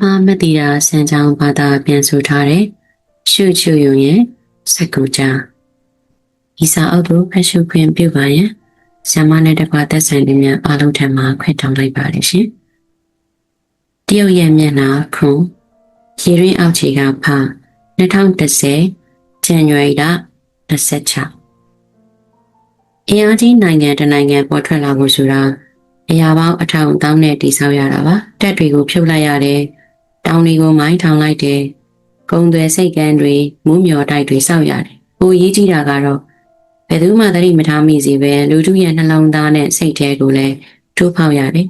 မမတိရာစံချောင်းဘာသာပြန်ဆိုထားတဲ့ရှုချူယုံရဲ့စက္ကူချာဤစာအုပ်ကိုဖတ်ရှုခွင့်ပြုပါရန်ဆ iam မနဲ့တကွာသက်ဆိုင်သူများအားလုံးထံမှခွင့်တောင်းလိုက်ပါတယ်ရှင်တရုတ်ရဲ့မျက်နှာခုံရေရင်းအောက်ခြေကဖ2010ဇန်နဝါရီလ26အင်အားကြီးနိုင်ငံတစ်နိုင်ငံပေါ်ထွက်လာဖို့ဆိုတာအရာပေါင်းအထောင်တောင်းနဲ့တိဆောက်ရတာပါတက်တွေကိုဖြုတ်လိုက်ရတယ် တောင်တွေကိုမိုင်းထောင်လိုက်တယ်ကုန်းသွယ်စိတ်ကန်းတွေမူးမြော်တိုက်တွေစောက်ရတယ်ဟိုရေးကြည့်တာကတော့ဘယ်သူမှသတိမထားမိစေပဲလူထုရဲ့နှလုံးသားနဲ့စိတ်ထဲကိုလည်းထိုးဖောက်ရတယ်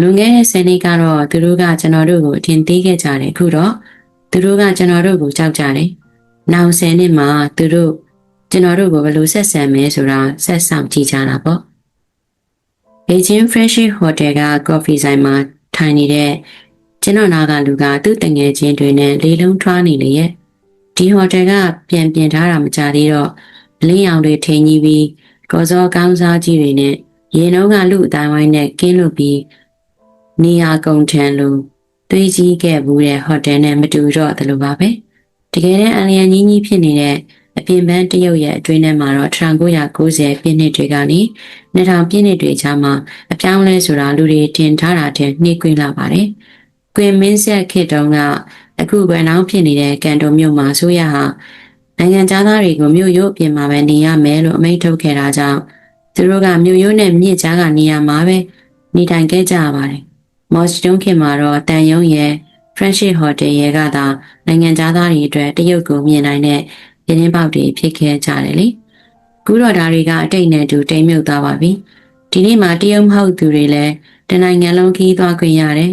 လွန်ခဲ့တဲ့ဆယ်နှစ်ကတော့သူတို့ကကျွန်တော်တို့ကိုအထင်သေးခဲ့ကြတယ်အခုတော့သူတို့ကကျွန်တော်တို့ကိုကြောက်ကြတယ်နောက်ဆယ်နှစ်မှာသူတို့ကျွန်တော်တို့ကိုဘယ်လိုဆက်ဆံမလဲဆိုတာဆက်ဆောင်ကြည့်ကြတာပေါ့ဘေကျင်း Friendship Hotel ကကော်ဖီဆိုင်မှာထိုင်နေတဲ့ ကျွန်တော်နာကလူကသူ့တငယ်ချင်းတွေနဲ့လေးလုံးထွားနေလေရဲ့ဒီဟိုတယ်ကပြန်ပြင်ထားတာမကြသေးတော့အလင်းရောင်တွေထိန်ကြီးပြီးကော်စောကောင်းစားကြီးတွေနဲ့ရေနှုံးကလူအတိုင်းဝိုင်းနဲ့ကင်းလွတ်ပြီးနေရာကုန်ထန်လိုတွေးကြီးခဲ့ဘူးတဲ့ဟိုတယ်နဲ့မတူတော့သလိုပါပဲတကယ်တမ်းအလျံကြီးကြီးဖြစ်နေတဲ့အပြင်ပန်းတရုတ်ရဲ့အတွင်းထဲမှာတော့1990ပြည့်နှစ်တွေကနေ2000ပြည့်နှစ်တွေကြားမှာအပြောင်းလဲဆိုတာလူတွေတင်ထားတာတဲ့နှိကွင်းလာပါတယ်။ ကွင်မင်းဆက်ခေတ်တုန်းကအခုကွယ်နှောင်းဖြစ်နေတဲ့ကန်တိုမြို့မှာဆိုရဟာနိုင်ငံသားတွေကိုမြို့ရိုးပြင်မှာပဲနေရမယ်လို့အမိန့်ထုတ်ခဲ့တာကြောင့်သူတို့ကမြို့ရိုးနဲ့မြစ်ကြားကနေရာမှာပဲနေထိုင်ခဲ့ကြရပါတယ်။မော်စတုံးခေတ်မှာတော့တန်ယုံရဲ့ Friendship Hotel ရဲ့ကသာနိုင်ငံသားတွေအတွက်တရုတ်ကိုမြင်နိုင်တဲ့ရင်းနှင်းပေါက်တွေဖြစ်ခဲ့ကြတယ်လေခုတော့ဒါတွေကအတိတ်နဲ့တူတိမ်မြုပ်သွားပါပြီဒီနေ့မှာတရုတ်မဟုတ်သူတွေလည်းတနိုင်ငံလုံးခီးသွားခွင့်ရတယ်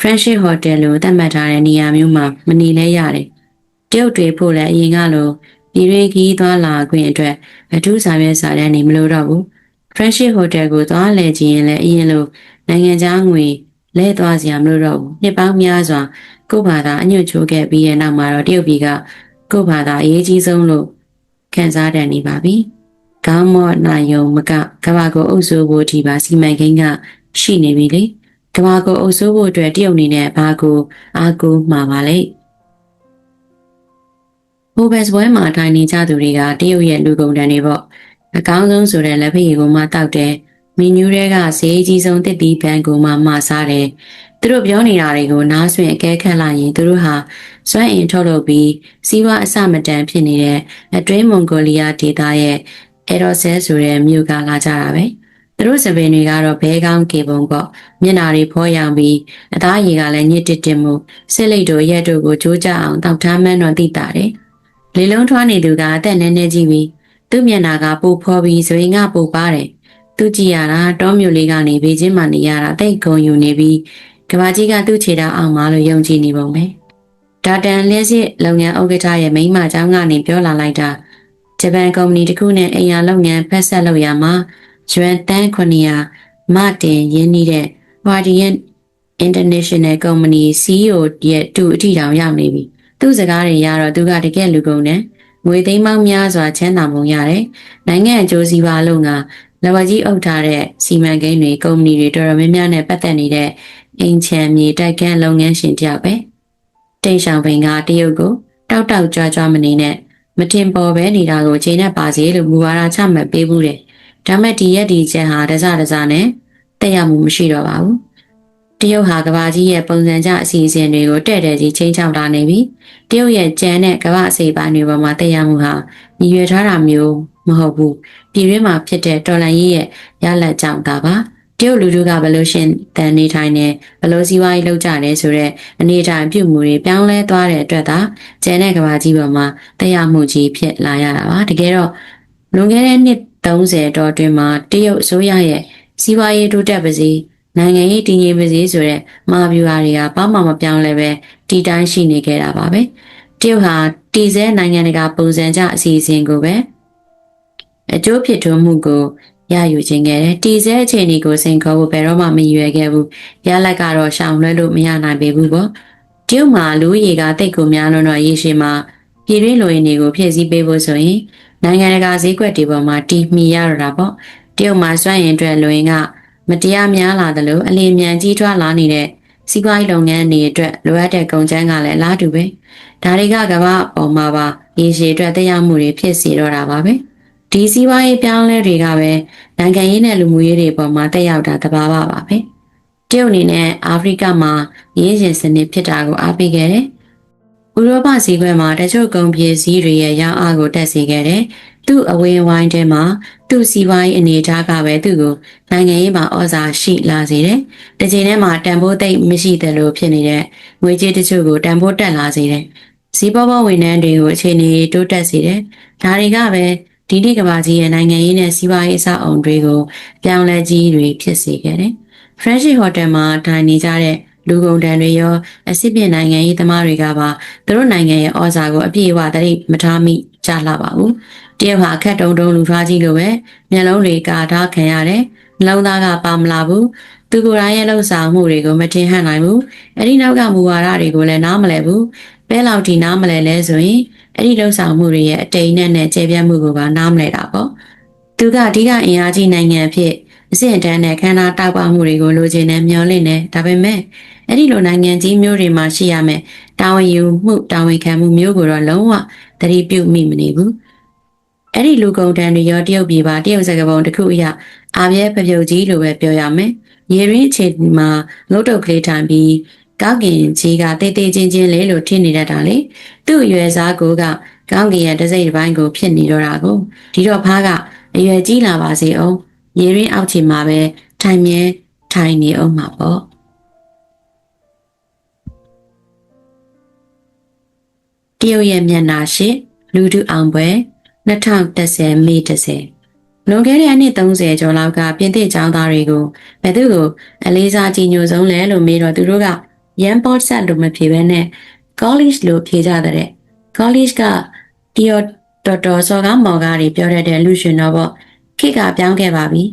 Friendship Hotel လို့သတ်မှတ်ထားတဲ့နေရာမျိုးမှာမနေလဲရတယ်တရုတ်တွေဖို့လည်းအရင်ကလိုပြည်ရင်းခီးသွားလာခွင့်အတွက်အထူးဆောင်ရွက်စာတမ်းနေမလို့တော့ဘူး Friendship Hotel ကိုသွားလဲကြည့်ရင်လည်းအရင်လိုနိုင်ငံခြားငွေလဲသွားစရာမလိုတော့ဘူးနှစ်ပေါင်းများစွာကို့ဘာသာအညွတ်ချိုးခဲ့ပြီးရဲ့နောက်မှာတော့တရုတ်ပြည်ကကို့ဘာသာအရေးကြီးဆုံးလို့ခံစားတတ်နေပါပြီ။ကောင်းမော့နိုင်ယုံမကကဘာကိုအုပ်စိုးဖို့ဒီပါစီမံကိန်းကရှိနေပြီလေ။ ကဘာကိုအုပ်စိုးဖို့အတွက်တရုတ်အနေနဲ့ဘာကိုအားကိုးမှာပါလဲ။ဟိုဘက်စ်ဘွဲမှာထိုင်နေကြသူတွေကတရုတ်ရဲ့လူကုန်တန်းတွေပေါ့။အကောင်းဆုံးဆိုတဲ့လက်ဖက်ရည်ကိုမှတောက်တယ်။မီနူးတွေကဈေးကြီးဆုံးတစ်တီးပန်းကိုမှမှာစားတယ်။သူတို့ပြောနေတာတွေကိုနားဆွင့်အကဲခတ်လိုက်ရင်သူတို့ဟာစွမ်းအင်ထုတ်လုပ်ပြီးစီးပွားအစမတန်ဖြစ်နေတဲ့အတွင်းမွန်ဂိုလီးယားဒေသရဲ့အေရိုဆဲဆိုတဲ့မြို့ကလာကြတာပဲ သူတို့စပင်တွေကတော့ဘဲကောင်းကေပုံပေါ့မျက်နာတွေဖောရောင်ပြီးအသားရည်ကလည်းညစ်တစ်တစ်မှုစစ်လိတ်တို့ရက်တို့ကိုကြိုးကြအောင်တောက်ထားမှန်းတော့သိတာတယ်လေလုံးထွားနေသူကအသက်နည်းနည်းကြီးပြီးသူ့မျက်နာကပူဖော်ပြီးဇွေငါပူပါတယ်သူကြည့်ရတာတောမြို့လေးကနေဘေးချင်းမှနေရတာတိတ်ခုံယူနေပြီးကဘာကြီးကသူ့ခြေထောက်အောင်မလို့ယုံကြည်နေပုံပဲဒါတန်လျက်စစ်လုပ်ငန်းဥက္ကဋ္ဌရဲ့မိန်းမเจ้าကနေပြောလာလိုက်တာဂျပန်ကုမ္ပဏီတစ်ခုနဲ့အိမ်ယာလုပ်ငန်းဖက်ဆက်လုပ်ရမှာ ရွမ်တန်း900မတင်ရင်းနှီးတဲ့ Guardian International Company CEO ရဲ့တူအထီတောင်ရောက်နေပြီသူ့စကားတွေရတော့သူကတကယ်လူကုန်တယ်ငွေသိမ်းပေါင်းများစွာချမ်းသာပုံရတယ်နိုင်ငံအကျိုးစီးပွားလုပ်ငန်းလဝကြီးအုပ်ထားတဲ့စီမံကိန်းတွေကုမ္ပဏီတွေတော်တော်များများနဲ့ပတ်သက်နေတဲ့အိမ်ချမ်းမြေတိုက်ကန်းလုပ်ငန်းရှင်တယောက်ပဲတိတ်ဆောင်ပင်ကတရုတ်ကိုတောက်တောက်ကြွားကြွားမနေနဲ့မတင်ပေါ်ပဲနေတာကိုချိန်နဲ့ပါစေလို့မူဝါဒချမှတ်ပေးဘူးတယ် ဒါမဲ့ဒီရက်ဒီချက်ဟာတစတစနဲ့တက်ရမှုမရှိတော့ပါဘူးတရုတ်ဟာကဘာကြီးရဲ့ပုံစံကြအစီအစဉ်တွေကိုတဲ့တဲ့ကြီးချင်းချောင်းလာနေပြီတရုတ်ရဲ့ကြမ်းတဲ့ကဘာအစိပ်ပိုင်းတွေပေါ်မှာတက်ရမှုဟာညီရွယ်ထားတာမျိုးမဟုတ်ဘူးပြည်တွင်းမှာဖြစ်တဲ့တော်လန်ရေးရဲ့ရလက်ကြောင့်သာပါတရုတ်လူထုကဘယ်လိုရှင်တန်နေထိုင်နေဘယ်လိုစီးပွားရေးလုပ်ကြတယ်ဆိုတော့အနေထိုင်ပြုမှုတွေပြောင်းလဲသွားတဲ့အတွက်သာကျန်တဲ့ကဘာကြီးပေါ်မှာတရားမှုကြီးဖြစ်လာရတာပါတကယ်တော့လွန်ခဲ့တဲ့နှစ် 30တောအတွင်းမှာတရုတ်အစိုးရရဲ့စီးပွားရေးတိုးတက်ပါစေနိုင်ငံရေးတည်ငြိမ်ပါစေဆိုတဲ့မာဗျူဟာတွေကဘာမှမပြောင်းလဲပဲတီတိုင်းရှိနေခဲ့တာပါပဲတရုတ်ဟာတည်ဆဲနိုင်ငံတကာပုံစံကြအစီအစဉ်ကိုပဲအကျိုးဖြစ်ထွန်းမှုကိုရယူခြင်းခဲ့တယ်။တီဆဲအခြေအနေကိုစိန်ခေါ်ဖို့ဘယ်တော့မှမရွယ်ခဲ့ဘူး။ရလက်ကတော့ရှောင်လွှဲလို့မရနိုင်ပေဘူးပေါ့။တရုတ်မှာလူရေကတိတ်ကိုများလို့တော့ရေရှည်မှာပြည်တွင်းလူရင်းတွေကိုဖြည့်ဆည်းပေးဖို့ဆိုရင် နိုင်ငံတကာဈေးကွက်တွေပေါ်မှာတီမီရတော့တာပေါ့။တရုတ်မှာစွန့်ရင်အတွက်လူရင်းကမတရားများလာတယ်လို့အလင်းမြန်ကြီးထွားလာနေတဲ့စီးပွားရေးလုပ်ငန်းတွေအတွက်လိုအပ်တဲ့ကုန်ကျန်းကလည်းအလားတူပဲဒါတွေကကမ္ဘာအပေါ်မှာပါရေရှည်အတွက်တရားမှုတွေဖြစ်စေတော့တာပါပဲဒီစီးပွားရေးပြောင်းလဲတွေကပဲနိုင်ငံရေးနဲ့လူမှုရေးတွေပေါ်မှာတက်ရောက်တာတဘာဝပါပဲတရုတ်အနေနဲ့အာဖရိကမှာရင်းရှင်စနစ်ဖြစ်တာကိုအားပေးခဲ့တယ် ဥရောပစည်းကွဲမှာတချို့ကုန်ပစ္စည်းတွေရဲ့ရောင်းအားကိုတက်စေခဲ့တယ်သူ့အဝင်းဝိုင်းထဲမှာသူ့စီးပွားရေးအနေအထားကပဲသူ့ကိုနိုင်ငံရေးမှာဩဇာရှိလာစေတယ်။တစ်ချိန်တည်းမှာတန်ဖိုးသိပ်မရှိတယ်လို့ဖြစ်နေတဲ့ငွေကြေးတချို့ကိုတန်ဖိုးတက်လာစေတယ်။စီးပွားရေးဝန်ထမ်းတွေကိုအခြေအနေတိုးတက်စေတယ်။ဒါတွေကပဲဒီနေ့ကမ္ဘာကြီးရဲ့နိုင်ငံရေးနဲ့စီးပွားရေးအဆောက်အုံတွေကိုပြောင်းလဲကြီးတွေဖြစ်စေခဲ့တယ်။ Friendship Hotel မှာထိုင်နေကြတဲ့ လူကုန်တန်တွေရောအစစ်ပြင်းနိုင်ငံရေးသမားတွေကပါသူတို့နိုင်ငံရဲ့ဩဇာကိုအပြည့်အဝသတိမထားမိကြလှပါဘူး။တရုတ်ဟာအခက်တုံတုံလူထွားကြီးလိုပဲမျက်လုံးတွေကာထားခံရတယ်။နှလုံးသားကပါမလာဘူး။သူကိုယ်တိုင်ရဲ့လှုပ်ဆောင်မှုတွေကိုမတင်ဟန်နိုင်ဘူး။အဲ့ဒီနောက်ကမူဝါဒတွေကိုလည်းနားမလည်ဘူး။ပဲလောက်ဒီနားမလည်လဲဆိုရင်အဲ့ဒီလှုပ်ဆောင်မှုတွေရဲ့အတိတ်နဲ့နဲ့ကျေပြတ်မှုကိုပါနားမလည်တာပေါ့။သူကအဓိကအင်အားကြီးနိုင်ငံဖြစ် အဆင့်တန်းနဲ့ခန္ဓာတောက်ပမှုတွေကိုလိုချင်နေမျောလင့်နေဒါပေမဲ့အဲ့ဒီလိုနိုင်ငံကြီးမျိုးတွေမှာရှိရမယ်တာဝန်ယူမှုတာဝန်ခံမှုမျိုးကိုတော့လုံးဝသတိပြုမိမနေဘူးအဲ့ဒီလူကုန်တန်းတွေရောတရုတ်ပြည်ပါတရုတ်စကားပုံတစ်ခုအရအာမြဲပပြုတ်ကြီးလိုပဲပြောရမယ်ရေရင်းအခြေမှာငုတ်တုတ်ကလေးထိုင်ပြီးကောက်ကင်ကြီးကတေးသေးချင်းချင်းလေးလို့ထင်နေတတ်တာလေသူ့အရွယ်စားကိုကကောင်းကင်ရဲ့တစိမ့်တစ်ပိုင်းကိုဖြစ်နေတော့တာကိုဒီတော့ဖားကအရွယ်ကြီးလာပါစေအောင် ရေရင်းအောက်ခြေမှာပဲထိုင်မြဲထိုင်နေအောင်မှာပေါ့တရုတ်ရဲ့မျက်နှာရှိလူထုအောင်ပွဲ2010မေ30လွန်ခဲ့တဲ့အနှစ်30ကျော်လောက်ကပြင်သစ်ကျောင်းသားတွေကိုဘယ်သူကိုအလေးစားကြည်ညိုဆုံးလဲလို့မေးတော့သူတို့ကရန်ပေါ့ဆက်လို့မဖြေဘဲနဲ့ college လို့ဖြေကြတဲ့ college ကတီယောတော်တော်စော်ကားမော်ကားတွေပြောတတ်တဲ့လူရှင်တော့ပေါ့ ခေတ်ကပြောင်းခဲ့ပါပြီ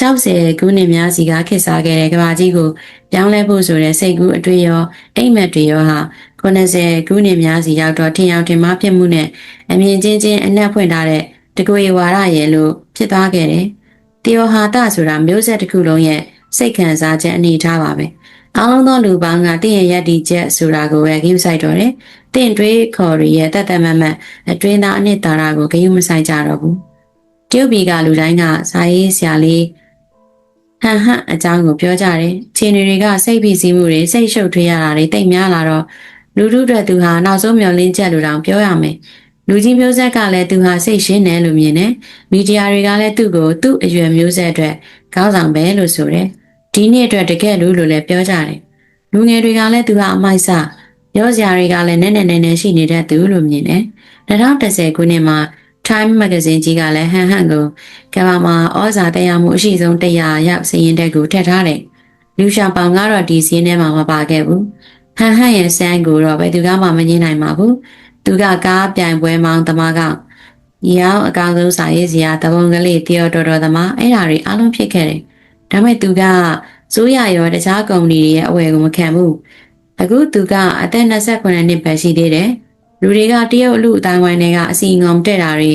60ခုနှစ်များစီကခေတ်စားခဲ့တဲ့ကဘာကြီးကိုပြောင်းလဲဖို့ဆိုတဲ့စိတ်ကူးအတွေ့ရောအိမ်မက်တွေရောဟာ90ခုနှစ်များစီရောက်တော့ထင်အောင်ထင်မှားဖြစ်မှုနဲ့အမြင်ချင်းချင်းအနက်ဖွင့်ထားတဲ့တကွေဝါရရဲ့လို့ဖြစ်သွားခဲ့တယ်။တေယောဟာတဆိုတာမျိုးဆက်တစ်ခုလုံးရဲ့စိတ်ခံစားချက်အနေထားပါပဲ။အားလုံးသောလူပေါင်းကတင့်ရဲ့ယက်တီချက်ဆိုတာကိုပဲဂရုစိုက်တော့တယ်။တင့်တွေးခေါ်ရရဲ့တတ်တတ်မတ်မတ်အတွင်းသားအနှစ်သာရကိုဂရုမစိုက်ကြတော့ဘူး။ တရုတ်ပြည်ကလူတိုင်းကဇာရေးဆရာလေးဟန်ဟန်အကြောင်းကိုပြောကြတယ်။ခြေနေတွေကစိတ်ဖိစီးမှုတွေစိတ်ရှုပ်ထွေးရတာတွေတိတ်များလာတော့လူထုအတွက်သူဟာနောက်ဆုံးမျောလင်းချက်လိုတောင်ပြောရမယ်။လူကြီးမျိုးဆက်ကလည်းသူဟာစိတ်ရှင်းတယ်လို့မြင်တယ်။မီဒီယာတွေကလည်းသူ့ကိုသူ့အရွယ်မျိုးဆက်အတွက်ခေါင်းဆောင်ပဲလို့ဆိုတယ်။ဒီနေ့အတွက်တကယ်လို့လို့လည်းပြောကြတယ်။လူငယ်တွေကလည်းသူဟာအမိုက်စရောစရာတွေကလည်းနည်းနည်းနည်းနည်းရှိနေတဲ့သူလို့မြင်တယ်။2010ခုနှစ်မှာ Time Magazine ကြီးကလည်းဟန်ဟန်ကိုကမ္ဘာမှာဩဇာတရားမှုအရှိဆုံး100ရောက်စီးရင်တက်ကိုထည့်ထားတယ်။လူရှာပေါင်ကတော့ဒီစီးထဲမှာမပါခဲ့ဘူး။ဟန်ဟန်ရဲ့စမ်းကိုတော့ဘယ်သူကမှမငြင်းနိုင်ပါဘူး။သူကကားပြိုင်ပွဲမောင်းသမားကရောင်းအကောင်ဆုံးစာရေးစရာတပုံကလေးတယောတော်တော်သမားအဲ့ဓာတွေအလုံးဖြစ်ခဲ့တယ်။ဒါပေမဲ့သူကစိုးရရောတခြားကုမ္ပဏီတွေရဲ့အဝယ်ကိုမခံဘူး။အခုသူကအသက်28နှစ်ပဲရှိသေးတယ်။ လူတွေကတရုတ်အလူအတိုင်းဝိုင်းတွေကအစီငုံတက်တာတွေ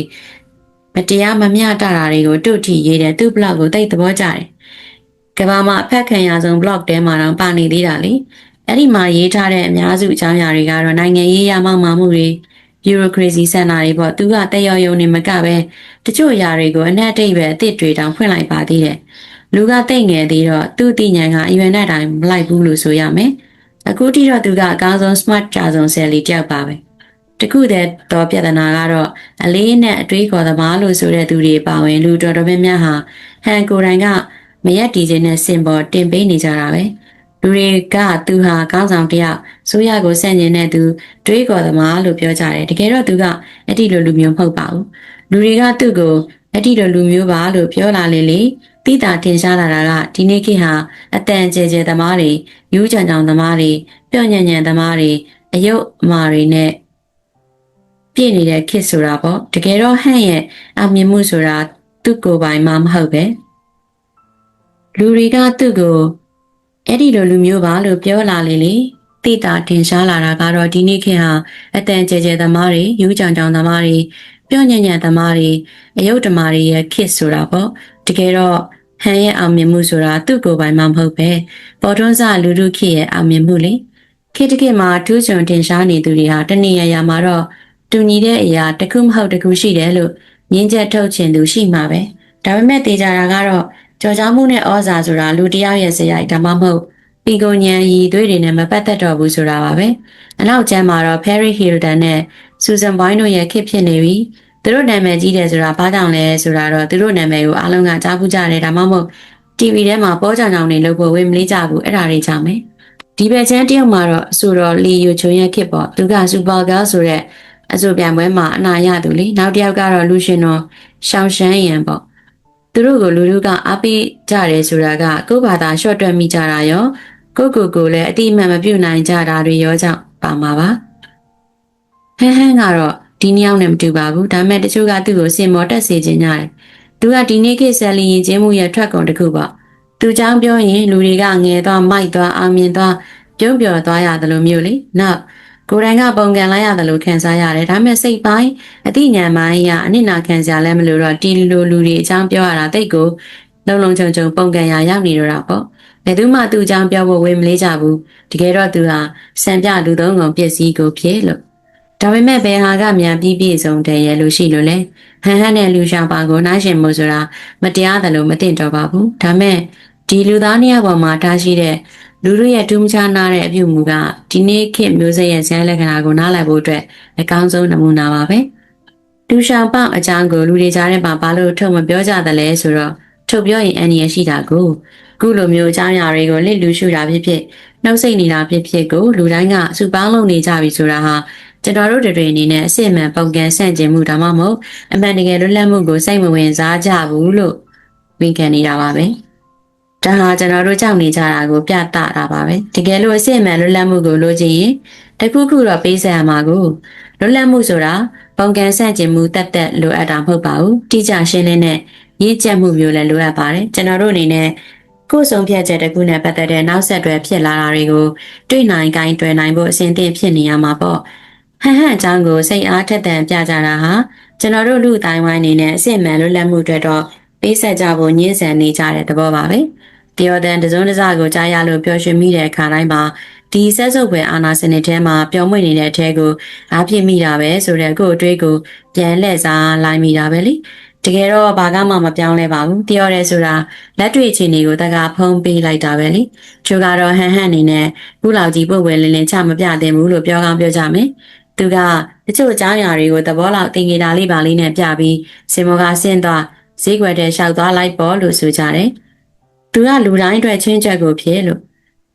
မတရားမမျှတတာတွေကိုတုတ်ထီရေးတယ်သူ့ blog ကိုတိတ်သဘောကျတယ်။ကမ္ဘာမှာအဖက်ခံရဆုံး blog တဲမှာတော့ပါနေသေးတာလေ။အဲ့ဒီမှာရေးထားတဲ့အများစုအကြောင်းအရာတွေကတော့နိုင်ငံရေးရမောက်မာမှုတွေ bureaucracy စံနာတွေပေါ့သူကတက်ရော်ယုံနေမကပဲတချို့အရာတွေကိုအနက်အတိတ်ပဲအစ်စ်တွေတောင်ဖွင့်လိုက်ပါသေးတယ်။လူကတိတ်ငယ်သေးတော့သူ့တည်ဉာဏ်ကအရွယ်နဲ့တိုင်းမလိုက်ဘူးလို့ဆိုရမယ်။အခုထိတော့သူကအကောင်းဆုံး smart ကြဆုံးဆယ်လီတယောက်ပါပဲ။ တခုတည်းတော့ပြဿနာကတော့အလေးနဲ့အတွေးခေါ်သမားလို့ဆိုတဲ့သူတွေပါဝင်လူတော်တော်များများဟာဟန်ကိုယ်တိုင်ကမရက်တီခြင်းနဲ့စင်ပေါ်တင်ပေးနေကြတာပဲ။လူတွေကသူဟာကောင်းဆောင်တယောက်ဆိုရကိုဆန့်ကျင်တဲ့သူတွေးခေါ်သမားလို့ပြောကြတယ်တကယ်တော့သူကအဲ့ဒီလိုလူမျိုးမဟုတ်ပါဘူးလူတွေကသူ့ကိုအဲ့ဒီလိုလူမျိုးပါလို့ပြောလာလေလေတိတာတင်ရှားလာတာကဒီနေ့ခေတ်ဟာအတန်ကျဲကျဲသမားတွေယူးကြံကြောင်သမားတွေပြော့ညံ့ညံ့သမားတွေအယုတ်အမာတွေနဲ့ ပြည့်နေတဲ့ခေတ်ဆိုတာပေါ့တကယ်တော့ဟန့်ရဲ့အမြင်မှုဆိုတာသူ့ကိုယ်ပိုင်မှမဟုတ်ပဲလူတွေကသူ့ကိုအဲ့ဒီလိုလူမျိုးပါလို့ပြောလာလေလေတိတာတင်ရှားလာတာကတော့ဒီနေ့ခေတ်ဟာအတန်ကျဲကျဲသမားတွေယူးကြံကြောင်သမားတွေပြော့ညံ့ညံ့သမားတွေအယုတ်ဓမားတွေရဲ့ခေတ်ဆိုတာပေါ့တကယ်တော့ဟန်ရဲ့အောင်မြင်မှုဆိုတာသူ့ကိုယ်ပိုင်မှမဟုတ်ပဲပေါ်ထွန်းစလူလူခေတ်ရဲ့အောင်မြင်မှုလေခေတ်တစ်ခေတ်မှာထူးချွန်တင်ရှားနေသူတွေဟာတနည်းရရမှာတော့ တူညီတဲ့အရာတစ်ခုမဟုတ်တစ်ခုရှိတယ်လို့ငင်းချက်ထုတ်ချင်သူရှိမှာပဲဒါပေမဲ့တေချာတာကတော့ကြော်ကြားမှုနဲ့ဩဇာဆိုတာလူတစ်ယောက်ရဲ့စရိုက်ဒါမှမဟုတ်ပီကိုညံရီသွေးတွေနဲ့မပတ်သက်တော့ဘူးဆိုတာပါပဲအနောက်ကျမ်းမှာတော့ Perry Hilton နဲ့ Susan Boyle တို့ရဲ့ခေတ်ဖြစ်နေပြီသူတို့နာမည်ကြီးတယ်ဆိုတာဘာကြောင့်လဲဆိုတာတော့သူတို့နာမည်ကိုအားလုံးကကြားဘူးကြတယ်ဒါမှမဟုတ် TV ထဲမှာပေါ်ကြကြောင်နေလို့ဖို့ဝင်မလေးကြဘူးအဲ့ဒါတွေကြောင့်ပဲဒီဘက်ချမ်းတယောက်မှာတော့အဆိုတော်လီယိုချုံရဲ့ခေတ်ပေါ့သူက Super Girl ဆိုတဲ့ အဆိုပြန်ပွဲမှာအနာရသူလေနောက်တစ်ယောက်ကတော့လူရှင်တော်ရှောင်းရှမ်းရန်ပေါ့သူတို့ကိုလူလူကအားပေးကြတယ်ဆိုတာကကိုယ့်ဘာသာရှော့တွက်မိကြတာရောကိုယ့်ကိုယ်ကိုလည်းအတိအမှန်မပြုတ်နိုင်ကြတာတွေရောကြောင့်ပါမှာပါဟန်းဟန်းကတော့ဒီနှစ်ယောက်နဲ့မတူပါဘူးဒါပေမဲ့တချို့ကသူ့ကိုစင်မောတက်စေခြင်းကြတယ်သူကဒီနေ့ခေတ်ဆက်လီရင်ချင်းမှုရဲ့ထွက်ကုန်တစ်ခုပေါ့သူเจ้าပြောရင်လူတွေကငယ်သွားမိုက်သွားအောင်မြင်သွားပြုံးပြော်သွားရတယ်လို့မျိုးလေနောက် ကိုယ်တိုင်ကပုံကန်လိုက်ရတယ်လို့ခံစားရတယ်ဒါပေမဲ့စိတ်ပိုင်းအသိဉာဏ်ပိုင်းအရအနစ်နာခံစားလဲမလို့တော့တီလိုလူတွေအကြောင်းပြောရတာတိတ်ကိုလုံလုံချုံချုံပုံကန်ရရောက်နေတော့တာပေါ့ဘယ်သူမှသူ့အကြောင်းပြောဖို့ဝေမလေးကြဘူးတကယ်တော့သူဟာစံပြလူသုံးကုန်ပစ္စည်းကိုဖြစ်လို့ဒါပေမဲ့ဘယ်ဟာကမြန်ပြီးပြည့်စုံတယ်ရဲ့လို့ရှိလို့လဲဟန်ဟန်နဲ့လူရှောင်းပါကိုနားရှင်မို့ဆိုတာမတရားတယ်လို့မသိတော့ပါဘူးဒါမဲ့ဒီလူသားနှစ်ယောက်ပေါ်မှာထားရှိတဲ့ လူတို့ရဲ့ဒုမချနာတဲ့အပြုမူကဒီနေ့ခေတ်မျိုးဆက်ရဲ့ဇာတ်လက္ခဏာကိုနားလည်ဖို့အတွက်အကောင်းဆုံးနမူနာပါပဲလူရှောင်းပေါအကြောင်းကိုလူတွေကြားထဲမှာဘာလို့ထုတ်မပြောကြသလဲဆိုတော့ထုတ်ပြောရင်အန္တရာယ်ရှိတာကိုခုလိုမျိုးအကြောင်းအရာတွေကိုလစ်လူရှုတာဖြစ်ဖြစ်နှုတ်ဆက်နေတာဖြစ်ဖြစ်ကိုလူတိုင်းကစုပေါင်းလုပ်နေကြပြီဆိုတာဟာကျွန်တော်တို့တွေအနေနဲ့အစစ်အမှန်ပုံကန်ဆန့်ကျင်မှုဒါမှမဟုတ်အမှန်တကယ်လွတ်လပ်မှုကိုစိတ်မဝင်စားကြဘူးလို့ဝန်ခံနေတာပါပဲ ဒါဟာကျွန်တော်တို့ကြောက်နေကြတာကိုပြသတာပါပဲတကယ်လို့အစစ်အမှန်လွတ်လပ်မှုကိုလိုချင်ရင်တခုခုတော့ပေးဆက်ရမှာကိုလွတ်လပ်မှုဆိုတာပုံကန်ဆန့်ကျင်မှုတက်တက်လိုအပ်တာမဟုတ်ပါဘူးတိကျရှင်းလင်းတဲ့ရည်ကြက်မှုမျိုးလည်းလိုအပ်ပါတယ်ကျွန်တော်တို့အနေနဲ့ကိုယ်ဆုံးဖြတ်ချက်တစ်ခုနဲ့ပတ်သက်တဲ့နောက်ဆက်တွဲဖြစ်လာတာတွေကိုတွေ့နိုင်ကိုင်းတွေ့နိုင်ဖို့အစဉ်သင့်ဖြစ်နေရမှာပေါ့ဟန်ဟန်အကြောင်းကိုစိတ်အားထက်သန်ပြကြတာဟာကျွန်တော်တို့လူအတိုင်းဝိုင်းအနေနဲ့အစ်စ်မှန်လွတ်လပ်မှုအတွက်တော့ပေးဆက်ကြဖို့ညှင်းဆန်နေကြတဲ့သဘောပါပဲ တယောတန်တစုံတစကိုကြားရလို့ပျော်ရွှင်မိတဲ့အခါတိုင်းမှာဒီဆက်စုပ်ပဲအာနာစနစ်ထဲမှာပျော်မွေ့နေတဲ့အထဲကိုအားဖြစ်မိတာပဲဆိုတဲ့ကိုယ်အတွေ့ကိုပြန်လှည့်စားလိုက်မိတာပဲလေတကယ်တော့ဘာကမှမပြောင်းလဲပါဘူးတယောရဲဆိုတာလက်တွေ့အခြေအနေကိုတကဖုံးပေးလိုက်တာပဲလေချို့ကတော့ဟန်ဟန်နေနဲ့ခုလောက်ကြီးပုတ်ဝဲလင်းလင်းချမပြသင့်ဘူးလို့ပြောကောင်းပြောကြမယ်သူကတချို့အကြောင်းအရာတွေကိုသဘောလောက်သင်္ကေတလေးပါလေးနဲ့ပြပြီးစင်မောကဆင်းသွားဈေးကွက်ထဲလျှောက်သွားလိုက်ပေါ့လို့ဆိုကြတယ်။ သူကလူတိုင်းအတွက်ချင်းချက်ကိုဖြစ်လို့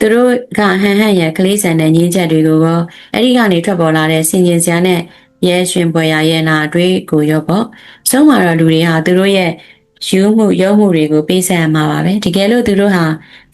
သူတို့ကဟန်ဟန်ရဲ့ကလေးဆန်တဲ့ညင်းချက်တွေကိုရောအဲ့ဒီကနေထွက်ပေါ်လာတဲ့စင်ကျင်စရာနဲ့ရဲရှင်ပွဲရရဲ့နာတွေးကိုရောပေါ့။ဆုံးမှာတော့လူတွေဟာသူတို့ရဲ့ယူမှုရုံမှုတွေကိုပေးဆက်ရမှာပါပဲတကယ်လို့သူတို့ဟာ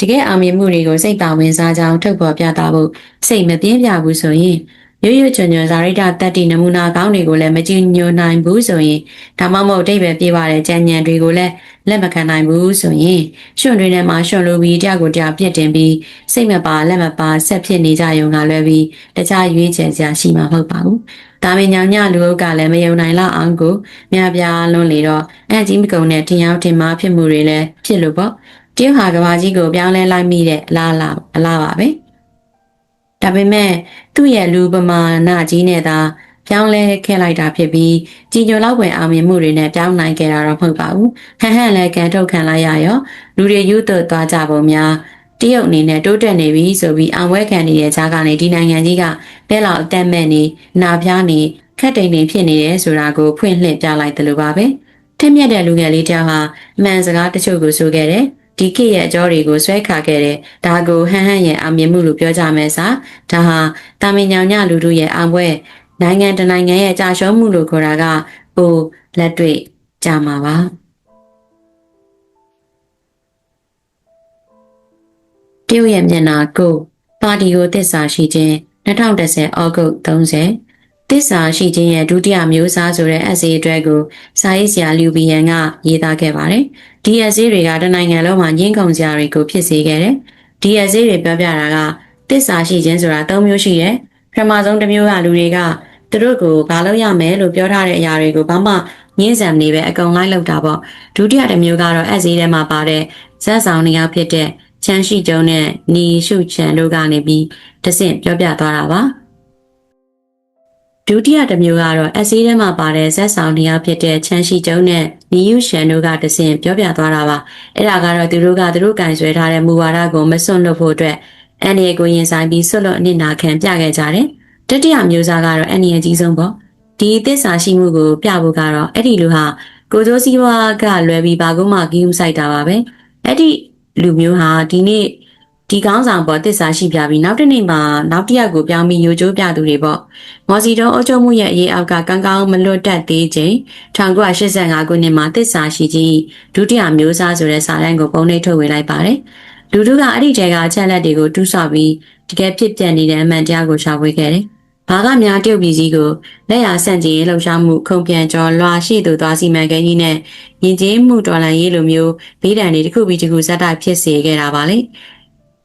တကယ်အောင်မြင်မှုတွေကိုစိတ်ပါဝင်စားကြောင်းထုတ်ဖော်ပြသဖို့စိတ်မပြင်းပြဘူးဆိုရင် ရွရွချွန်ချွန်ဇာရိတတက်တီနမူနာကောင်းတွေကိုလည်းမကြည့်ညိုနိုင်ဘူးဆိုရင်ဒါမှမဟုတ်အိဗယ်ပြေးပါတဲ့ကြံညံတွေကိုလည်းလက်မခံနိုင်ဘူးဆိုရင်ရှွန့်တွေနဲ့မှရှွန့်လိုပြီးတရားကိုတရားပြစ်တင်ပြီးစိတ်မပါလက်မပါဆက်ဖြစ်နေကြရုံကလည်းပြီးတခြားရွေးချယ်စရာရှိမှာမဟုတ်ပါဘူး။ဒါပေညောင်ညလူအုပ်ကလည်းမယုံနိုင်လောက်အောင်ကိုမြပြားလွန်းလေတော့အကြီးမကုံနဲ့ထင်ရောက်ထင်မှားဖြစ်မှုတွေလည်းဖြစ်လို့ပေါ့။တရုတ်ဟာကဘာကြီးကိုပြောင်းလဲလိုက်မိတဲ့အလားလားအလားပါပဲ။ ဒါပေမဲ့သူ့ရဲ့လူပမာဏကြီးနဲ့သာပြောင်းလဲခဲ့လိုက်တာဖြစ်ပြီးကြည်ညိုလောက်ွယ်အောင်မြင်မှုတွေနဲ့ပြောင်းနိုင်ခဲ့တာတော့မဟုတ်ပါဘူးဟန်ဟန်လည်းကန်ထုတ်ခံလိုက်ရရောလူတွေယူသွတ်သွားကြပုံများတရုတ်အနေနဲ့တိုးတက်နေပြီဆိုပြီးအောင်ဝဲခံနေတဲ့ကြားကနေဒီနိုင်ငံကြီးကပဲလောက်အသက်မဲ့နေနာပြားနေခက်တိန်နေဖြစ်နေတယ်ဆိုတာကိုဖွင့်လှစ်ပြလိုက်တယ်လို့ပါပဲထက်မြက်တဲ့လူငယ်လေးတယောက်ဟာအမှန်စကားတချို့ကိုဆိုခဲ့တယ် ဒီခေတ်ရဲ့အကြောတွေကိုဆွဲခါခဲ့တဲ့ဒါကိုဟန်ဟန်ရဲ့အောင်မြင်မှုလို့ပြောကြမယ်စာဒါဟာတာမင်ညောင်ညလူတို့ရဲ့အောင်ပွဲနိုင်ငံတနိုင်ငံရဲ့ကြာရှုံးမှုလို့ခေါ်တာကပိုလက်တွေ့ကြမှာပါတရုတ်ရဲ့မျက်နာကိုပါတီကိုတစ္ဆာရှိခြင်း2010ဩဂုတ်30တစ္ဆာရှိခြင်းရဲ့ဒုတိယမျိုးစားဆိုတဲ့ essay အတွက်ကိုစာရေးဆရာလူဘီယန်ကရေးသားခဲ့ပါတယ်။ ဒီ essay တွေကတနိုင်ငံလုံးမှာညှင်းခုန်စရာတွေကိုဖြစ်စေခဲ့တယ်။ဒီ essay တွေပြောပြတာကတစ္ဆာရှိခြင်းဆိုတာ၃မျိုးရှိတယ်။ပထမဆုံးတစ်မျိုးကလူတွေကသူတို့ကိုဘာလုပ်ရမယ်လို့ပြောထားတဲ့အရာတွေကိုဘာမှမညင်းဆံနေပဲအကုန်လိုက်လောက်တာပေါ့ဒုတိယတစ်မျိုးကတော့အက်စီထဲမှာပါတဲ့ဇက်ဆောင်နှစ်ယောက်ဖြစ်တဲ့ချမ်းရှိကျုံနဲ့နီရှုချန်တို့ကနေပြီးတဆင့်ပြောပြသွားတာပါ ဒုတိယတစ်မျိုးကတော့အက်စီထဲမှာပါတဲ့ဇက်ဆောင်နှစ်ယောက်ဖြစ်တဲ့ချမ်းရှိကျုံနဲ့နီယူရှန်တို့ကတဆင့်ပြောပြသွားတာပါအဲ့ဒါကတော့သူတို့ကသူတို့ကင်ဆွဲထားတဲ့မူဝါဒကိုမစွန့်လွတ်ဖို့အတွက်အန်ဒီကိုရင်ဆိုင်ပြီးဆွတ်လွတ်အနစ်နာခံပြခဲ့ကြတယ်တတိယမျိုးစားကတော့အန်ဒီရဲ့ကြီးဆုံးပေါ့ဒီသစ္စာရှိမှုကိုပြဖို့ကတော့အဲ့ဒီလူဟာကိုကျိုးစည်းဝါးကလွယ်ပြီးဘာကုမှဂီးဥဆိုင်တာပါပဲအဲ့ဒီလူမျိုးဟာဒီနေ့ ဒီကောင်းဆောင်ပေါ်တစ္ဆာရှိပြပြီးနောက်တစ်နေ့မှာနောက်တစ်ယောက်ကိုပြောင်းပြီးရိုချိုးပြသူတွေပေါ့မော်စီတုံးအုပ်ချုပ်မှုရဲ့အရေးအောက်ကကန်းကောင်းမလွတ်တတ်သေးချိန်1985ခုနှစ်မှာတစ္ဆာရှိကြီးဒုတိယမျိုးစားဆိုတဲ့စာတမ်းကိုပုံနှိပ်ထုတ်ဝေလိုက်ပါတယ်လူတို့ကအဲ့ဒီတဲကအချက်လက်တွေကိုတူးဆော့ပြီးတကယ်ဖြစ်ပြနေတဲ့အမှန်တရားကိုရှာဖွေခဲ့တယ်ဘာကများတရုတ်ပြည်ကြီးကိုလက်ရဆန့်ကျင်ရေးလှုပ်ရှားမှုခုံပြန်ကျော်လွှာရှိသူသွားစီမံကိန်းကြီးနဲ့ယဉ်ကျေးမှုတော်လှန်ရေးလိုမျိုးဘေးဒဏ်တွေတစ်ခုပြီးတစ်ခုဇက်တိုက်ဖြစ်စေခဲ့တာပါလေ။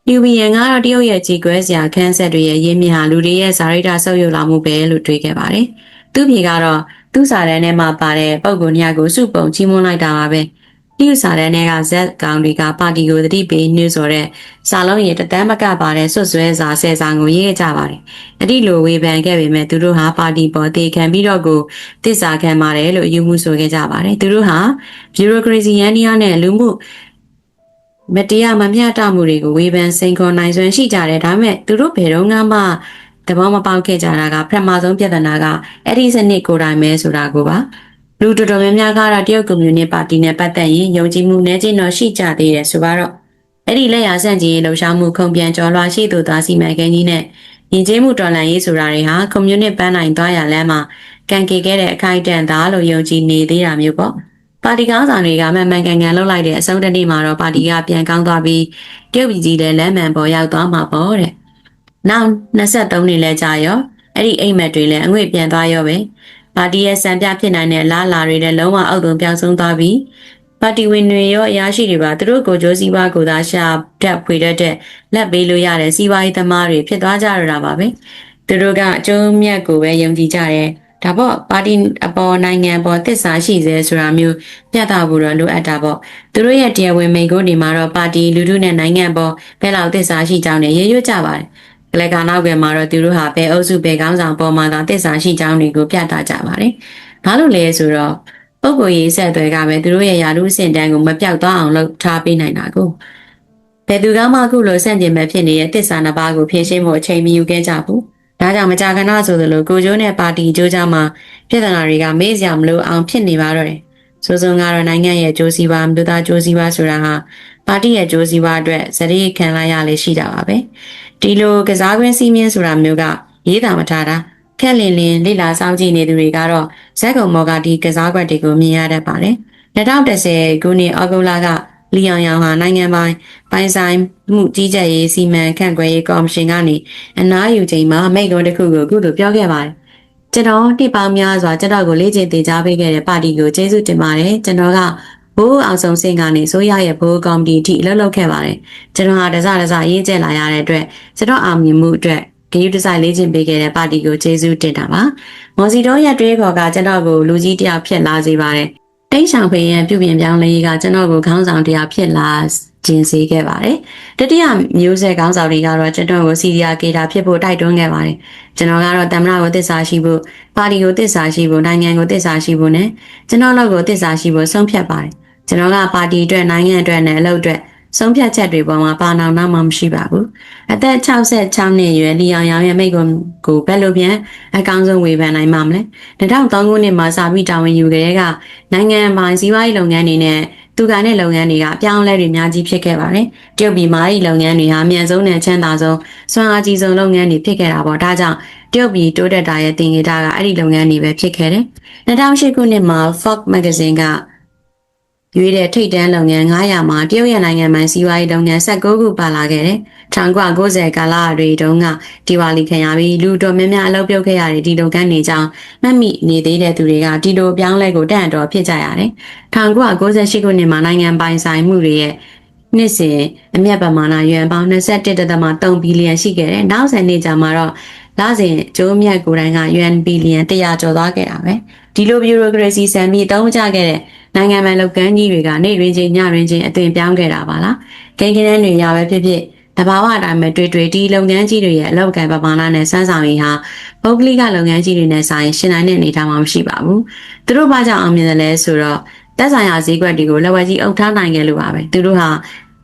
ယူဘီယန်ကတော့တရုတ်ရဲ့ကြီးကွဲစရာခန်းဆက်တွေရဲ့ရင်းမြစ်ဟာလူတွေရဲ့ဇာရိတာဆုပ်ယုပ်လာမှုပဲလို့တွေးခဲ့ပါတယ်။သူ့ဖြေကတော့သူ့စာတန်းထဲမှာပါတဲ့ပုံကိုညကိုစုပုံချီးမွမ်းလိုက်တာပါပဲ။တရုတ်စာတန်းထဲကဇက်ကောင်တွေကပါတီကိုတတိပေးနှိုးဆိုတဲ့စာလုံးရဲ့တသန်းမကပါတဲ့ဆွတ်ဆွဲစာဆဲစာကိုရေးကြပါတယ်။အဲ့ဒီလိုဝေဖန်ခဲ့ပေမဲ့သူတို့ဟာပါတီပေါ်တေခံပြီးတော့ကိုတစ္ဆာခံပါတယ်လို့ယူမှုဆိုခဲ့ကြပါတယ်။သူတို့ဟာဘီရိုကရေစီယန်နီယာနဲ့လူမှု မတရားမမျှတမှုတွေကိုဝေဖန်စိန်ခေါ်နိုင်စွမ်းရှိကြတယ်ဒါပေမဲ့သူတို့ဘယ်တော့မှသဘောမပေါက်ခဲ့ကြတာကပထမဆုံးပြဿနာကအဲ့ဒီစနစ်ကိုယ်တိုင်ပဲဆိုတာကိုပါလူတော်တော်များများကတော့တရုတ်ကွန်မြူနတီပါတီနဲ့ပတ်သက်ရင်ယုံကြည်မှုနဲ့ကျင့်တော်ရှိကြသေးတယ်ဆိုတော့အဲ့ဒီလက်ရဆန့်ကျင်ရေးလှုပ်ရှားမှုခုံပြန်ကျော်လွှာရှိသူသားစီမံကိန်းကြီးနဲ့ယဉ်ကျေးမှုတော်လှန်ရေးဆိုတာတွေဟာကွန်မြူနတီပန်းနိုင်သွားရလမ်းမှာကံကေခဲ့တဲ့အခိုက်အတန့်သားလို့ယုံကြည်နေသေးတာမျိုးပေါ့ ပါတီကောင်းဆောင်တွေကမှန်မှန်ကန်ကန်လှုပ်လိုက်တဲ့အဆုံးတနေ့မှာတော့ပါတီကပြန်ကောင်းသွားပြီးတရုတ်ပြည်ကြီးလည်းလမ်းမှန်ပေါ်ရောက်သွားမှာပေါ့တဲ့။နောက်23နှစ်လဲကြာရောအဲ့ဒီအိမ်မက်တွေလည်းအငွေ့ပြန်သွားရောပဲ။ပါတီရဲ့စံပြဖြစ်နိုင်တဲ့လားလာတွေလည်းလုံးဝအောက်သွင်းပြောင်းဆုံးသွားပြီးပါတီဝင်တွေရောအရာရှိတွေပါသူတို့ကိုကြိုးစည်းပါကိုသာရှာတတ်ဖွေတတ်တဲ့လက်ပေးလို့ရတဲ့စီးပွားရေးသမားတွေဖြစ်သွားကြရတာပါပဲ။သူတို့ကအကျိုးမြတ်ကိုပဲယုံကြည်ကြတယ်။ ဒါပေါ့ပါတီအပေါ်နိုင်ငံပေါ်တစ္ဆာရှိစေဆိုတာမျိုးပြသဖို့တော့လိုအပ်တာပေါ့သူတို့ရဲ့တရားဝင်မိန့်ခွန်းတွေမှာတော့ပါတီလူထုနဲ့နိုင်ငံပေါ်ဘယ်လောက်တစ္ဆာရှိကြောင်းနဲ့ရေရွတ်ကြပါတယ်ကလကနောက်ကမှာတော့သူတို့ဟာဘယ်အုပ်စုဘယ်ကောင်းဆောင်ပေါ်မှာသာတစ္ဆာရှိကြောင်းတွေကိုပြသကြပါတယ်ဘာလို့လဲဆိုတော့ပုဂ္ဂိုလ်ရေးဆက်သွဲကပဲသူတို့ရဲ့ယာလူစင်တန်းကိုမပြောက်သွားအောင်လုပ်ထားပေးနိုင်တာကိုဘယ်သူကမှအခုလိုဆန့်ကျင်မဲ့ဖြစ်နေတဲ့တစ္ဆာနှစ်ပါးကိုဖြည့်ရှင်းဖို့အချိန်မယူခဲ့ကြဘူး ဒါကြောင့်မကြာခဏဆိုသလိုကိုကျိုးနဲ့ပါတီကျိုးကြမှာပြဿနာတွေကမေးစရာမလိုအောင်ဖြစ်နေပါတော့တယ်။ဆိုစုံကတော့နိုင်ငံရဲ့ကြိုးစည်းပါမြို့သားကြိုးစည်းပါဆိုတာဟာပါတီရဲ့ကြိုးစည်းပါအတွက်စရိတ်ခံလိုက်ရလေရှိတာပါပဲ။ဒီလိုကစားကွင်းစီးမြင်းဆိုတာမျိုးကရေးတာမထားတာခက်လင်လင်လိလာစောင့်ကြည့်နေသူတွေကတော့ဇက်ကုံမော်ကဒီကစားကွက်တွေကိုမြင်ရတတ်ပါတယ်။2010ခုနှစ်အောက်တိုဘာက လီယောင်ယောင်ဟာနိုင်ငံပိုင်ပိုင်ဆိုင်မှုကြီးကြပ်ရေးစီမံခန့်ခွဲရေးကော်မရှင်ကနေအနားယူချိန်မှာမိန့်ခွန်းတစ်ခုကိုအခုလိုပြောခဲ့ပါတယ်။ကျွန်တော်တိပေါင်းများစွာကျွန်တော်ကိုလေ့ကျင့်သင်ကြားပေးခဲ့တဲ့ပါတီကိုကျေးဇူးတင်ပါတယ်။ကျွန်တော်ကဘိုးအောင်ဆုံးစင်ကနေဆိုရရဲ့ဘိုးကော်မတီအထိလှုပ်လှုပ်ခဲ့ပါတယ်။ကျွန်တော်ဟာတစတစရေးကျက်လာရတဲ့အတွက်ကျွန်တော်အောင်မြင်မှုအတွက်ဂရုတစိုက်လေ့ကျင့်ပေးခဲ့တဲ့ပါတီကိုကျေးဇူးတင်တာပါ။မော်စီတိုးရဲ့တွေးခေါ်ကကျွန်တော်ကိုလူကြီးတယောက်ဖြစ်လာစေပါတယ်။ တိတ်ဆောင်ဖေးရဲ့ပြုပြင်ပြောင်းလဲရေးကကျွန်တော်ကိုခေါင်းဆောင်တရားဖြစ်လာခြင်းစေခဲ့ပါတယ်။တတိယမျိုးဆက်ခေါင်းဆောင်တွေကတော့ကျွန်တော်ကိုစီရီယာကေတာဖြစ်ဖို့တိုက်တွန်းခဲ့ပါတယ်။ကျွန်တော်ကတော့တမရကိုတစ္ဆာရှိဖို့ပါတီကိုတစ္ဆာရှိဖို့နိုင်ငံကိုတစ္ဆာရှိဖို့နဲ့ကျွန်တော်လောက်ကိုတစ္ဆာရှိဖို့ဆုံးဖြတ်ပါတယ်။ကျွန်တော်ကပါတီအတွက်နိုင်ငံအတွက်နဲ့အလုပ်အတွက် ဆုံးဖြတ်ချက်တွေပေါ်မှာပါနောင်နောက်မှမရှိပါဘူးအသက်66နှစ်အရွယ်လီအောင်ရောင်ရဲ့မိကွန်ကိုဘယ်လိုပြန်အကောင်းဆုံးဝေဖန်နိုင်မှာမလဲ2003ခုနှစ်မှာစာပြီးတာဝန်ယူခဲ့တဲ့ကနိုင်ငံပိုင်စီးပွားရေးလုပ်ငန်းတွေနဲ့သူကနဲ့လုပ်ငန်းတွေကအပြောင်းအလဲတွေအများကြီးဖြစ်ခဲ့ပါတယ်တရုတ်ပြည်မှာဒီလုပ်ငန်းတွေဟာအမြန်ဆုံးနဲ့ချမ်းသာဆုံးစွမ်းအားကြီးဆုံးလုပ်ငန်းတွေဖြစ်ခဲ့တာပေါ့ဒါကြောင့်တရုတ်ပြည်တိုးတက်တာရဲ့တင်ကြီးတာကအဲ့ဒီလုပ်ငန်းတွေပဲဖြစ်ခဲ့တယ်2008ခုနှစ်မှာ Fox Magazine က ရွေးတဲ့ထိတ်တန်းလုပ်ငန်း900မှာတရုတ်ရနိုင်ငံမှစီးပွားရေးလုပ်ငန်း19ခုပါလာခဲ့တယ်။1990ကာလတွေတုန်းကဒီဝါလီခံရပြီးလူတော်များများအလုပ်ပြုတ်ခဲ့ရတဲ့ဒီလုပ်ငန်းတွေကြောင့်မှတ်မိနေသေးတဲ့သူတွေကဒီလိုပြောင်းလဲကိုတန့်တော်ဖြစ်ကြရတယ်။1998ခုနှစ်မှာနိုင်ငံပိုင်ဆိုင်မှုတွေရဲ့နှစ်စဉ်အမျက်ပမာဏရွန်ပေါင်း21.3ဘီလီယံရှိခဲ့တယ်။နောက်ဆက်နှစ်ကြာမှာတော့လာစဉ်ကျိုးမြတ်ကိုယ်တိုင်က UN ဘီလီယံ100ကျော်သွားခဲ့တာပဲဒီလိုဘီရိုကရေစီစံပြီးတုံးကြခဲ့တဲ့ နိုင်ငံမှန်လုပ်ကမ်းကြီးတွေကနေတွင်ချင်းညတွင်ချင်းအသွင်ပြောင်းခဲ့တာပါလားကိန်းကနန်းတွေရပဲဖြစ်ဖြစ်တဘာဝအတိုင်းပဲတွေ့တွေ့ဒီလုပ်ငန်းကြီးတွေရဲ့အလောက်ကန်ပမာဏနဲ့စမ်းဆောင်ရည်ဟာပုဂ္ဂလိကလုပ်ငန်းကြီးတွေနဲ့ဆိုင်ရှင်နိုင်တဲ့အနေအထားမှမရှိပါဘူးသူတို့ဘာကြောင့်အောင်မြင်တယ်လဲဆိုတော့တက်ဆိုင်ရာဈေးကွက်တွေကိုလက်ဝဲကြီးအုပ်ထားနိုင်ခဲ့လို့ပါပဲသူတို့ဟာ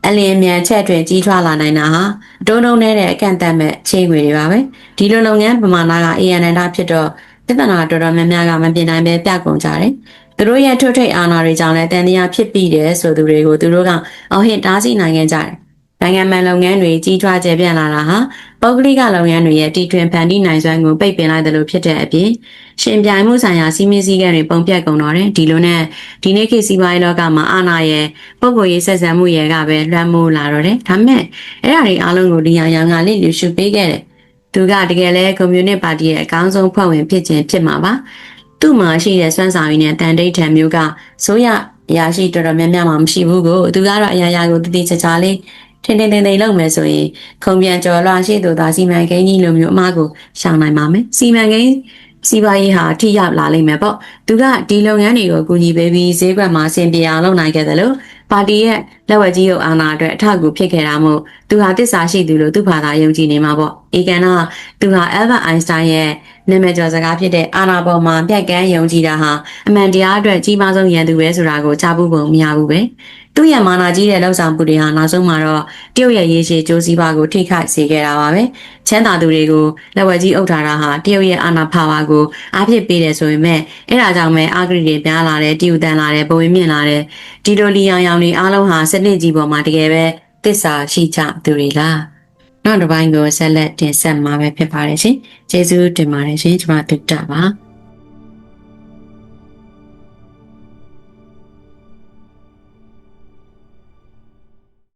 အလင်းမြန်ချက်တွင်ကြီးထွားလာနိုင်တာဟာအတုံးတုံးနဲ့တဲ့အကန့်အသတ်မဲ့ချိန်ခွေတွေပါပဲဒီလိုလုပ်ငန်းပမာဏက ANN ဖြစ်တော့ပြဿနာတော်တော်များများကမပြင်နိုင်ပဲပြကုန်ကြတယ် သူတို့ရဲ့ထုတ်ထိတ်အာဏာတွေကြောင့်လည်းတန်တရားဖြစ်ပြီးတယ်ဆိုသူတွေကိုသူတို့ကအော်ဟစ်တားဆီးနိုင်ခဲ့ကြတယ်နိုင်ငံမှန်လုပ်ငန်းတွေကြီးထွားကျယ်ပြန့်လာတာဟာပုဂ္ဂလိကလုပ်ငန်းတွေရဲ့တီထွင်ဖန်တီးနိုင်စွမ်းကိုပိတ်ပင်လိုက်တယ်လို့ဖြစ်တဲ့အပြင်ရှင်ပြိုင်မှုဆိုင်ရာစီးမင်းစည်းကမ်းတွေပုံပြတ်ကုန်တော့တယ်ဒီလိုနဲ့ဒီနေ့ခေတ်စီးပွားရေးလောကမှာအာဏာရဲ့ပုဂ္ဂိုလ်ရေးဆက်ဆံမှုရဲ့ကပဲလွှမ်းမိုးလာတော့တယ်ဒါမဲ့အဲ့ဒါတွေအားလုံးကိုဒီအောင်ရောင်ကလေးလူရှုပေးခဲ့တယ်သူကတကယ်လဲကွန်မြူနစ်ပါတီရဲ့အကောင်းဆုံးဖွဲ့ဝင်ဖြစ်ခြင်းဖြစ်မှာပါ သူ့မှာရှိတဲ့စွမ်းဆောင်ရည်နဲ့တန်တိတ်ထံမျိုးကဆိုရအရာရှိတော်တော်များများမှမရှိဘူးကိုသူကတော့အရာရာကိုတည်တည်ချာချာလေးထင်းထင်းထင်းထင်းလုပ်မယ်ဆိုရင်ခုံပြန်ကျော်လွှာရှိသူသာစီမံကိန်းကြီးလိုမျိုးအမားကိုရှောင်နိုင်ပါမယ်စီမံကိန်းစီးပွားရေးဟာထိရောက်လာလိမ့်မယ်ပေါ့သူကဒီလုပ်ငန်းတွေကိုကူညီပေးပြီးဈေးကွက်မှာအဆင်ပြေအောင်လုပ်နိုင်ခဲ့တယ်လို့ ပါတီရဲ့လက်ဝဲကြီးရုပ်အာဏာအတွက်အထောက်အကူဖြစ်ခဲ့တာမို့သူဟာတစ္ဆာရှိသူလို့သူ့ဘာသာယုံကြည်နေမှာပေါ့အေကန်ကသူဟာ Albert Einstein ရဲ့နာမည်ကျော်စကားဖြစ်တဲ့အာဏာပေါ်မှာပြက်ကန်းယုံကြည်တာဟာအမှန်တရားအတွက်ကြီးမားဆုံးရန်သူပဲဆိုတာကိုကြားဖို့ပုံမရဘူးပဲ သူ့ရဲ့မာနာကြီးတဲ့လောက်ဆောင်မှုတွေဟာနောက်ဆုံးမှာတော့တရုတ်ရဲ့ရေရှည်ကြိုးစည်းပါကိုထိခိုက်စေခဲ့တာပါပဲချမ်းသာသူတွေကိုလက်ဝဲကြီးအုပ်ထားတာဟာတရုတ်ရဲ့အာဏာဖာဝါကိုအားဖြစ်ပေးတယ်ဆိုပေမဲ့အဲ့ဒါကြောင့်ပဲအာဂရိတွေပြားလာတယ်တည်ယူတန်လာတယ်ပုံဝင်မြင့်လာတယ်ဒီလိုလီယောင်ယောင်တွေအားလုံးဟာစနစ်ကြီးပေါ်မှာတကယ်ပဲသစ္စာရှိကြသူတွေလားနောက်တစ်ပိုင်းကိုဆက်လက်တင်ဆက်မှာပဲဖြစ်ပါတယ်ရှင်ကျေးဇူးတင်ပါတယ်ရှင်ကျွန်မတုတ္တပါ